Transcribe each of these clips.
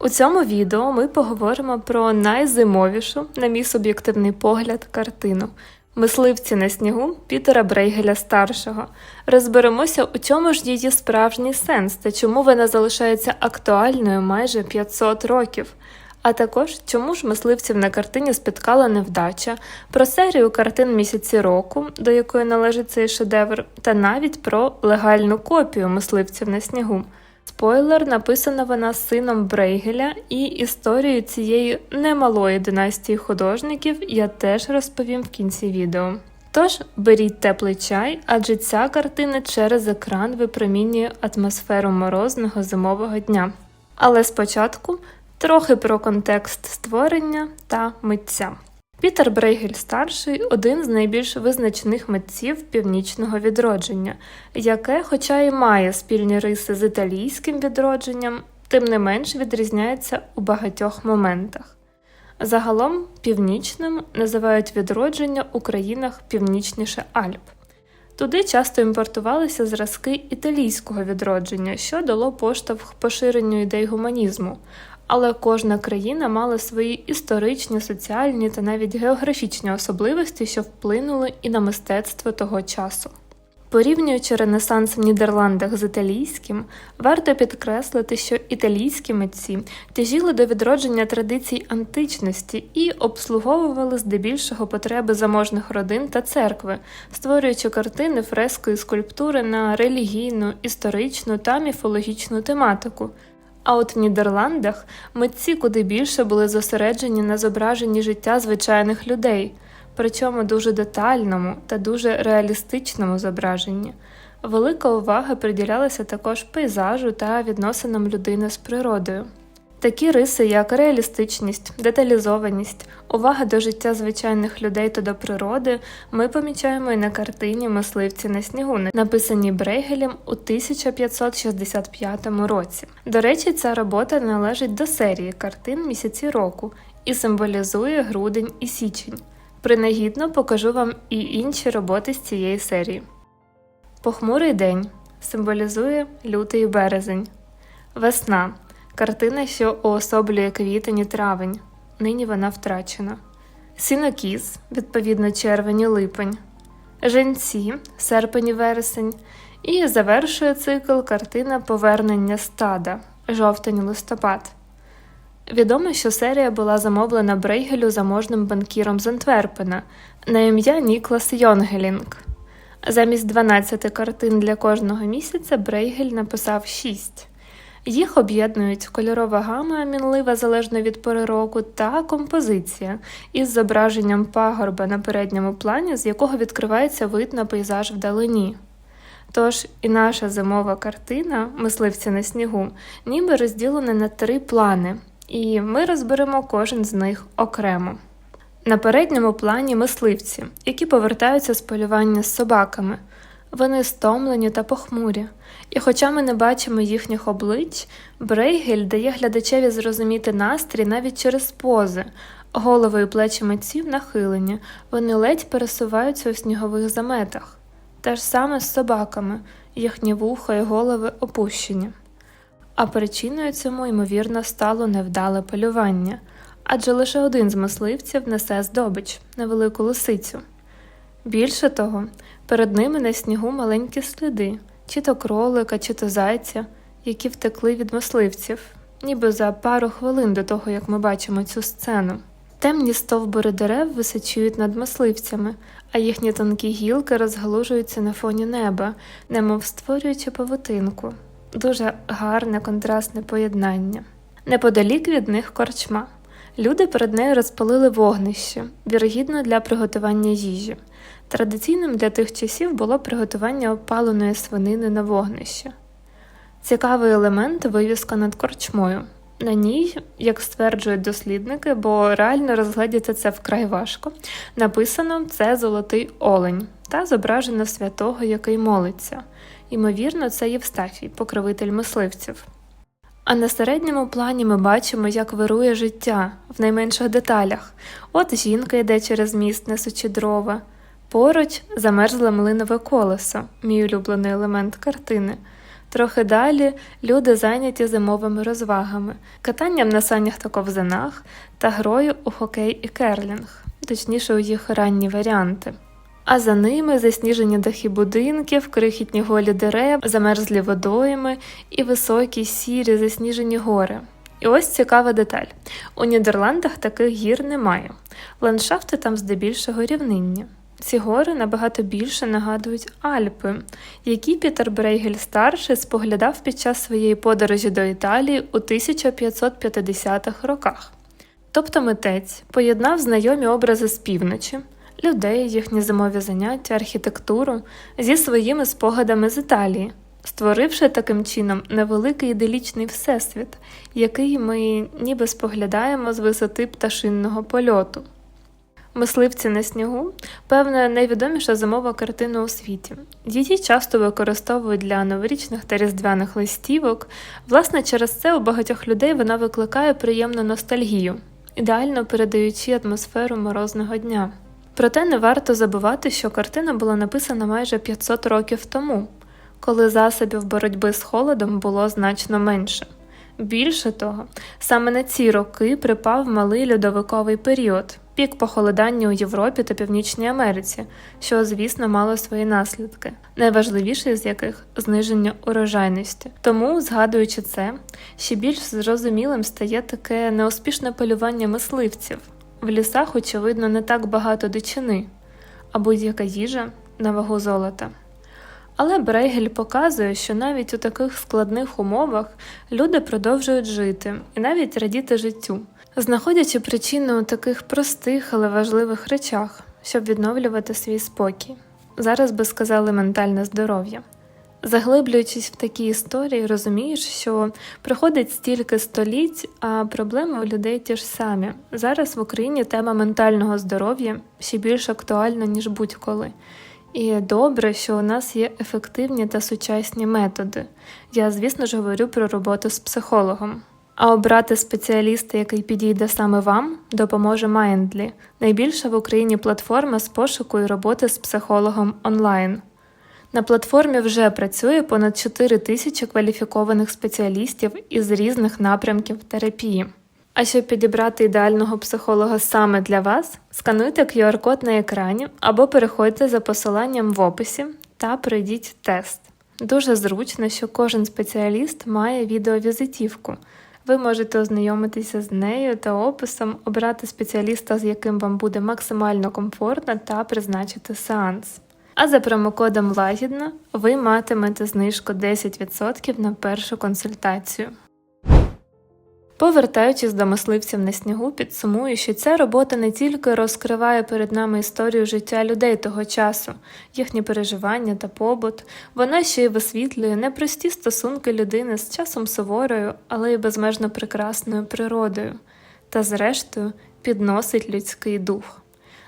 У цьому відео ми поговоримо про найзимовішу, на мій суб'єктивний погляд, картину Мисливці на снігу Пітера Брейгеля старшого. Розберемося, у чому ж її справжній сенс та чому вона залишається актуальною майже 500 років. А також чому ж мисливців на картині спіткала невдача, про серію картин місяці року, до якої належить цей шедевр, та навіть про легальну копію мисливців на снігу. Спойлер, написана вона сином Брейгеля, і історію цієї немалої династії художників я теж розповім в кінці відео. Тож беріть теплий чай, адже ця картина через екран випромінює атмосферу морозного зимового дня. Але спочатку трохи про контекст створення та митця. Пітер Брейгель старший один з найбільш визначених митців північного відродження, яке, хоча й має спільні риси з італійським відродженням, тим не менш відрізняється у багатьох моментах. Загалом північним називають відродження у країнах північніше Альп. Туди часто імпортувалися зразки італійського відродження, що дало поштовх поширенню ідей гуманізму, але кожна країна мала свої історичні, соціальні та навіть географічні особливості, що вплинули і на мистецтво того часу. Порівнюючи Ренесанс в Нідерландах з італійським, варто підкреслити, що італійські митці тяжіли до відродження традицій античності і обслуговували здебільшого потреби заможних родин та церкви, створюючи картини, фрески і скульптури на релігійну, історичну та міфологічну тематику. А от в Нідерландах митці куди більше були зосереджені на зображенні життя звичайних людей, причому дуже детальному та дуже реалістичному зображенні. Велика увага приділялася також пейзажу та відносинам людини з природою. Такі риси, як реалістичність, деталізованість, увага до життя звичайних людей та до природи, ми помічаємо і на картині Мисливці на снігу, написаній Брейгелем у 1565 році. До речі, ця робота належить до серії картин місяці року і символізує грудень і січень. Принагідно покажу вам і інші роботи з цієї серії. Похмурий день символізує лютий березень, весна. Картина, що уособлює квітень і травень, нині вона втрачена. Сінокіз, відповідно, червень і липень, женці, серпень і вересень, і завершує цикл картина Повернення стада, жовтень листопад. Відомо, що серія була замовлена Брейгелю заможним банкіром з Антверпена на ім'я Ніклас Йонгелінг. Замість 12 картин для кожного місяця Брейгель написав 6. Їх об'єднують кольорова гама, мінлива залежно від пори року, та композиція із зображенням пагорба на передньому плані, з якого відкривається вид на пейзаж вдалині. Тож і наша зимова картина, мисливці на снігу, ніби розділена на три плани, і ми розберемо кожен з них окремо. На передньому плані мисливці, які повертаються з полювання з собаками. Вони стомлені та похмурі, і, хоча ми не бачимо їхніх облич, Брейгель дає глядачеві зрозуміти настрій навіть через пози, голови і плечі митців нахилені, вони ледь пересуваються у снігових заметах. Те ж саме з собаками, їхні вуха і голови опущені. А причиною цьому, ймовірно, стало невдале полювання, адже лише один з мисливців несе здобич невелику лисицю. Більше того, перед ними на снігу маленькі сліди, чи то кролика, чи то зайця, які втекли від мисливців, ніби за пару хвилин до того, як ми бачимо цю сцену. Темні стовбури дерев височують над мисливцями, а їхні тонкі гілки розгалужуються на фоні неба, немов створюючи павутинку. Дуже гарне контрастне поєднання. Неподалік від них корчма. Люди перед нею розпалили вогнище, вірогідно для приготування їжі. Традиційним для тих часів було приготування опаленої свинини на вогнище. Цікавий елемент вивіска над корчмою. На ній, як стверджують дослідники, бо реально розгледіти це вкрай важко, написано це золотий олень та зображено святого, який молиться. Ймовірно, це Євстафій, покровитель мисливців. А на середньому плані ми бачимо, як вирує життя в найменших деталях. От жінка йде через міст, несучи дрова. Поруч замерзле млинове колесо, мій улюблений елемент картини. Трохи далі люди зайняті зимовими розвагами, катанням на санях та ковзанах та грою у хокей і керлінг, точніше у їх ранні варіанти. А за ними засніжені дахи будинків, крихітні голі дерев, замерзлі водойми і високі сірі засніжені гори. І ось цікава деталь: у Нідерландах таких гір немає. Ландшафти там здебільшого рівнинні. Ці гори набагато більше нагадують Альпи, які Пітер Брейгель старший споглядав під час своєї подорожі до Італії у 1550-х роках. Тобто митець поєднав знайомі образи з півночі, людей, їхні зимові заняття, архітектуру зі своїми спогадами з Італії, створивши таким чином невеликий іделічний всесвіт, який ми ніби споглядаємо з висоти пташинного польоту. Мисливці на снігу певне найвідоміша зимова картина у світі. Її часто використовують для новорічних та різдвяних листівок. Власне, через це у багатьох людей вона викликає приємну ностальгію, ідеально передаючи атмосферу морозного дня. Проте не варто забувати, що картина була написана майже 500 років тому, коли засобів боротьби з холодом було значно менше. Більше того, саме на ці роки припав малий льодовиковий період, пік похолодання у Європі та Північній Америці, що, звісно, мало свої наслідки, найважливіший з яких зниження урожайності. Тому, згадуючи це, ще більш зрозумілим стає таке неуспішне полювання мисливців. В лісах, очевидно, не так багато дичини, а будь-яка їжа на вагу золота. Але Брейгель показує, що навіть у таких складних умовах люди продовжують жити і навіть радіти життю, знаходячи причину у таких простих, але важливих речах, щоб відновлювати свій спокій. Зараз би сказали ментальне здоров'я. Заглиблюючись в такі історії, розумієш, що проходить стільки століть, а проблеми у людей ті ж самі. Зараз в Україні тема ментального здоров'я ще більш актуальна, ніж будь-коли. І добре, що у нас є ефективні та сучасні методи. Я, звісно ж, говорю про роботу з психологом. А обрати спеціаліста, який підійде саме вам, допоможе Mindly, найбільша в Україні платформа з пошуку і роботи з психологом онлайн. На платформі вже працює понад 4 тисячі кваліфікованих спеціалістів із різних напрямків терапії. А щоб підібрати ідеального психолога саме для вас, скануйте QR-код на екрані або переходьте за посиланням в описі та пройдіть тест. Дуже зручно, що кожен спеціаліст має відеовізитівку. Ви можете ознайомитися з нею та описом, обрати спеціаліста, з яким вам буде максимально комфортно, та призначити сеанс. А за промокодом Лагідна ви матимете знижку 10% на першу консультацію. Повертаючись до мисливців на снігу, підсумую, що ця робота не тільки розкриває перед нами історію життя людей того часу, їхні переживання та побут, вона ще й висвітлює непрості стосунки людини з часом суворою, але й безмежно прекрасною природою, та, зрештою, підносить людський дух.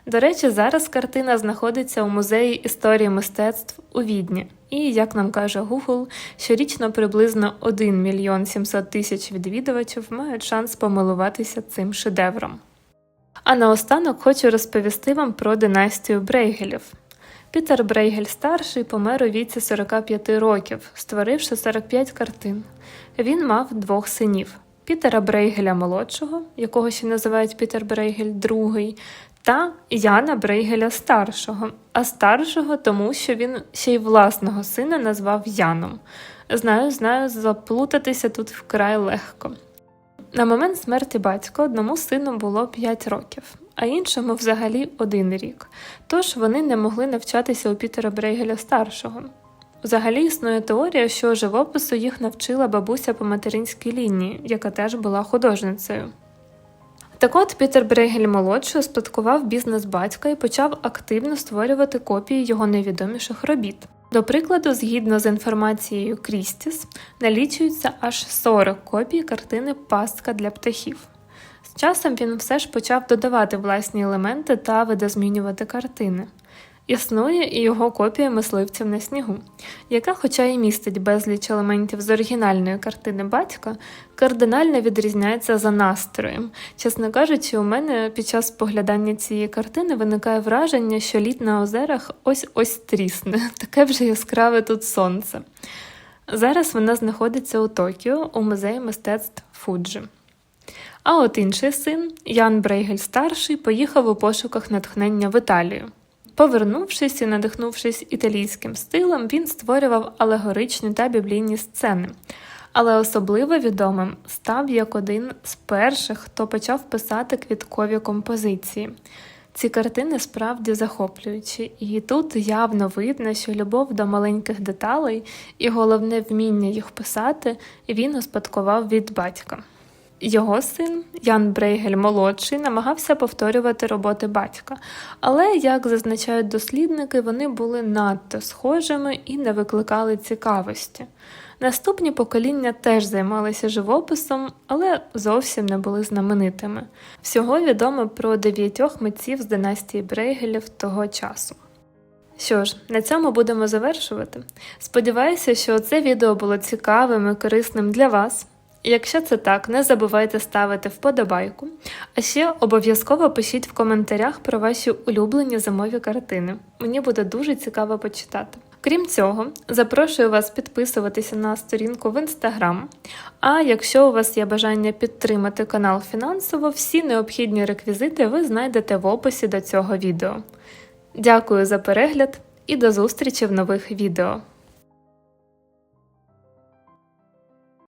До речі, зараз картина знаходиться у музеї історії мистецтв у Відні. І, як нам каже Google, щорічно приблизно 1 мільйон 700 тисяч відвідувачів мають шанс помилуватися цим шедевром. А наостанок хочу розповісти вам про династію Брейгелів. Пітер Брейгель старший помер у віці 45 років, створивши 45 картин. Він мав двох синів. Пітера Брейгеля молодшого, якого ще називають Пітер Брейгель II, та Яна Брейгеля старшого, а старшого тому, що він ще й власного сина назвав Яном. Знаю, знаю, заплутатися тут вкрай легко. На момент смерті батька одному сину було 5 років, а іншому взагалі один рік, тож вони не могли навчатися у Пітера Брейгеля старшого. Взагалі існує теорія, що живопису їх навчила бабуся по материнській лінії, яка теж була художницею. Так от Пітер Брейгель молодший успадкував бізнес батька і почав активно створювати копії його найвідоміших робіт. До прикладу, згідно з інформацією Крістіс, налічується аж 40 копій картини Пастка для птахів. З часом він все ж почав додавати власні елементи та видозмінювати картини. Існує і його копія мисливців на снігу, яка, хоча і містить безліч елементів з оригінальної картини батька, кардинально відрізняється за настроєм. Чесно кажучи, у мене під час поглядання цієї картини виникає враження, що лід на озерах ось ось трісне, таке вже яскраве тут сонце. Зараз вона знаходиться у Токіо у музеї мистецтв Фуджі. А от інший син, Ян Брейгель старший, поїхав у пошуках натхнення в Італію. Повернувшись і надихнувшись італійським стилем, він створював алегоричні та біблійні сцени. Але особливо відомим став як один з перших, хто почав писати квіткові композиції. Ці картини справді захоплюючі, і тут явно видно, що любов до маленьких деталей і головне вміння їх писати він успадкував від батька. Його син Ян Брейгель молодший намагався повторювати роботи батька, але, як зазначають дослідники, вони були надто схожими і не викликали цікавості. Наступні покоління теж займалися живописом, але зовсім не були знаменитими. Всього відомо про дев'ятьох митців з династії Брейгелів того часу. Що ж, на цьому будемо завершувати. Сподіваюся, що це відео було цікавим і корисним для вас. Якщо це так, не забувайте ставити вподобайку, а ще обов'язково пишіть в коментарях про ваші улюблені зимові картини. Мені буде дуже цікаво почитати. Крім цього, запрошую вас підписуватися на сторінку в інстаграм. А якщо у вас є бажання підтримати канал фінансово, всі необхідні реквізити ви знайдете в описі до цього відео. Дякую за перегляд і до зустрічі в нових відео!